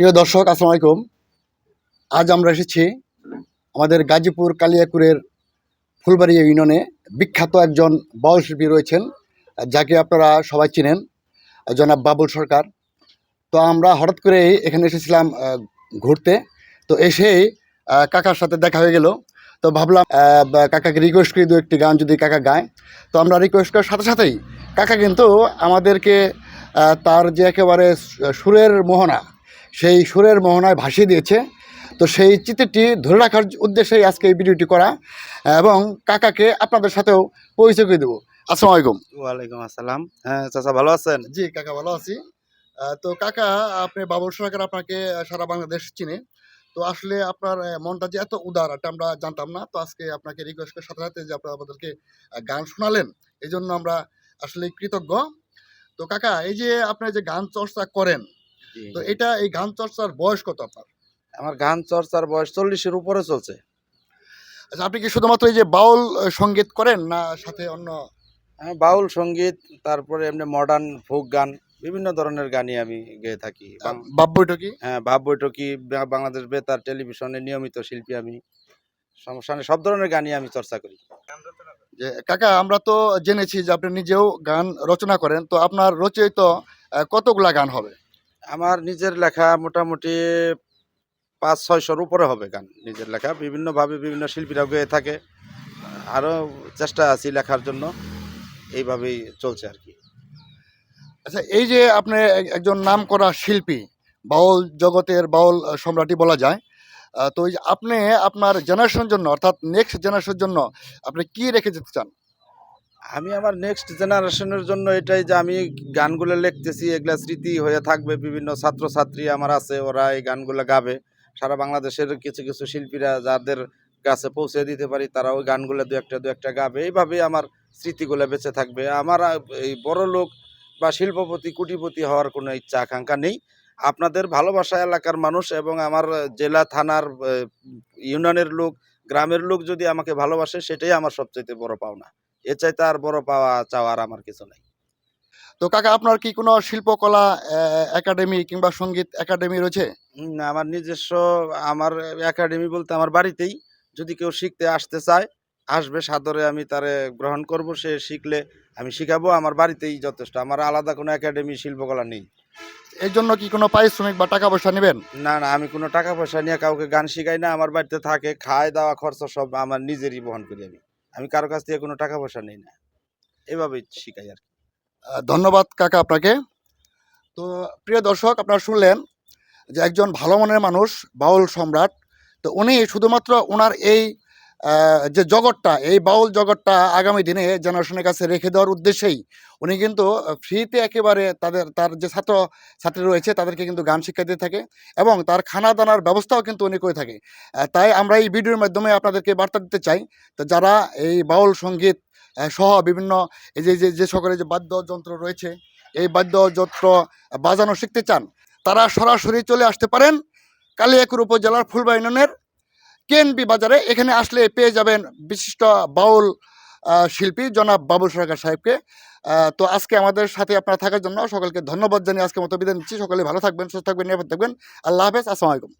প্রিয় দর্শক, আসসালামু আলাইকুম। আজ আমরা এসেছি আমাদের গাজীপুর কালিয়াকুরের ফুলবাড়িয়া ইউনিয়নে বিখ্যাত একজন বাউল শিল্পী রয়েছেন, যাকে আপনারা সবাই চিনেন, জনাব বাবুল সরকার। তো আমরা হঠাৎ করে এখানে এসেছিলাম ঘুরতে। তো এসেই কাকার সাথে দেখা হয়ে গেল। তো ভাবলাম কাকাকে রিকোয়েস্ট করি, দু একটি গান যদি কাকা গায়। তো আমরা রিকোয়েস্ট করার সাথে সাথেই কাকা কিন্তু আমাদেরকে তার যে একেবারে সুরের মোহনা সেই সুরের মোহনায় ভাসিয়ে দিয়েছে। তো সেই চিত্রটি ধরে রাখার উদ্দেশ্যেই আজকে এই ভিডিওটি করা। এবং কাকাকে আপনাদের সাথেও পরিচয় করে দেবো। আসসালামু আলাইকুম। ওয়ালাইকুম আসসালাম। হ্যাঁ চাচা ভালো আছেন? জি কাকা ভালো আছি। তো কাকা আপনি বাবুল সরকার আপনাকে সারা বাংলাদেশ চিনে। তো আসলে আপনার মনটা যে এত উদার এটা আমরা জানতাম না। তো আজকে আপনাকে রিকোয়েস্ট করে সাথে সাথে যে আপনারা আমাদেরকে গান শোনালেন এই জন্য আমরা আসলে কৃতজ্ঞ। তো কাকা এই যে আপনি যে গান চর্চা করেন। তো এটা এই গান চর্চার বয়স কত আপনার? আমার গান চর্চার বয়স চল্লিশের উপরে চলছে। আচ্ছা আপনি কি শুধুমাত্র এই যে বাউল সংগীত করেন না সাথে অন্য আমি বাউল সংগীত তারপরে এমনি মডার্ন ফোক গান বিভিন্ন ধরনের গানই আমি গেয়ে থাকি। বাং- বাপ বৈঠকি হ্যাঁ ভাব বৈঠকি বাংলাদেশ বেতার টেলিভিশনে নিয়মিত শিল্পী আমি সমস্যা নেই সব ধরনের গানই আমি চর্চা করি। যে কাকা আমরা তো জেনেছি যে আপনি নিজেও গান রচনা করেন তো আপনার রচিত আহ, কতগুলা গান হবে? আমার নিজের লেখা মোটামুটি পাঁচ, ছয়শোর উপরে হবে গান নিজের লেখা। বিভিন্নভাবে বিভিন্ন শিল্পীরা গেয়ে থাকে। আরও চেষ্টা আছি লেখার জন্য। এইভাবেই চলছে আর কি। আচ্ছা এই যে আপনি এক- একজন নাম করা শিল্পী, বাউল জগতের বাউল সম্রাটই বলা যায় তো আপনি আপনার জেনারেশনের জন্য, অর্থাৎ নেক্সট জেনারেশনের জন্য আপনি কি রেখে যেতে চান? আমি আমার নেক্সট জেনারেশনের জন্য এটাই যে আমি গানগুলো লিখতেছি, এগুলা স্মৃতি হয়ে থাকবে, বিভিন্ন ছাত্রছাত্রী আমার আছে, ওরা এই গানগুলো গাবে। সারা বাংলাদেশের কিছু কিছু শিল্পীরা যাদের কাছে পৌঁছে দিতে পারি, তারা ওই গানগুলো দু একটা দু একটা গাবে। এইভাবেই আমার স্মৃতিগুলো বেঁচে থাকবে। আমার এই বড় লোক বা শিল্পপতি, কুটিপতি হওয়ার কোনো ইচ্ছা, আকাঙ্ক্ষা নেই। আপনাদের ভালোবাসা এলাকার মানুষ এবং আমার জেলা, থানার ইউনিয়নের লোক, গ্রামের লোক যদি আমাকে ভালোবাসে, সেটাই আমার সবচেয়ে বড় পাওনা। এর চাইতে আর বড় পাওয়া চাওয়ার আমার কিছু নাই। তো কাকা আপনার কি কোনো শিল্পকলা একাডেমি কিংবা সংগীত একাডেমি রয়েছে? হুম, আমার নিজস্ব আমার একাডেমি বলতে আমার বাড়িতেই যদি কেউ শিখতে আসতে চায় আসবে সাদরে আমি তারে গ্রহণ করব সে শিখলে আমি শিখাবো আমার বাড়িতেই যথেষ্ট। আমার আলাদা কোনো একাডেমি শিল্পকলা নেই। এর জন্য কি কোনো পারিশ্রমিক বা টাকা পয়সা নেবেন? না না আমি কোনো টাকা পয়সা নিয়ে কাউকে গান শিখাই না আমার বাড়িতে থাকে খায় দাওয়া খরচ সব আমার নিজেরই বহন করি আমি। আমি কারও কাছ থেকে কোনো টাকা পয়সা নিই না এভাবেই শিখাই আর কি। ধন্যবাদ কাকা আপনাকে তো প্রিয় দর্শক, আপনারা শুনলেন যে একজন ভালো মনের মানুষ, বাউল সম্রাট, তো উনি শুধুমাত্র ওনার এই যে জগৎটা, এই বাউল জগৎটা আগামী দিনে জেনারেশনের কাছে রেখে দেওয়ার উদ্দেশ্যেই উনি কিন্তু ফ্রিতে একেবারে তাদের, তার যে ছাত্র, ছাত্রী রয়েছে তাদেরকে কিন্তু গান শিক্ষা দিয়ে থাকে এবং তার খানা দানার ব্যবস্থাও কিন্তু উনি করে থাকে। তাই আমরা এই ভিডিওর মাধ্যমে আপনাদেরকে বার্তা দিতে চাই তো যারা এই বাউল সংগীত সহ বিভিন্ন এই যে, যে- সকলে যে বাদ্যযন্ত্র রয়েছে, এই বাদ্যযন্ত্র বাজানো শিখতে চান, তারা সরাসরি চলে আসতে পারেন কালিয়াকুর উপজেলার ফুলবাড়ি ইউনিয়নের কেএনবি বাজারে এখানে আসলে পেয়ে যাবেন বিশিষ্ট বাউল শিল্পী জনাব বাবুল সরকার সাহেবকে। তো আজকে আমাদের সাথে আপনারা থাকার জন্য সকলকে ধন্যবাদ জানিয়ে আজকে মতো বিদায় নিচ্ছি। সকলে ভালো থাকবেন, সুস্থ থাকবেন, নিরাপদ থাকবেন। আল্লাহ হাফেজ, আসসালামু আলাইকুম।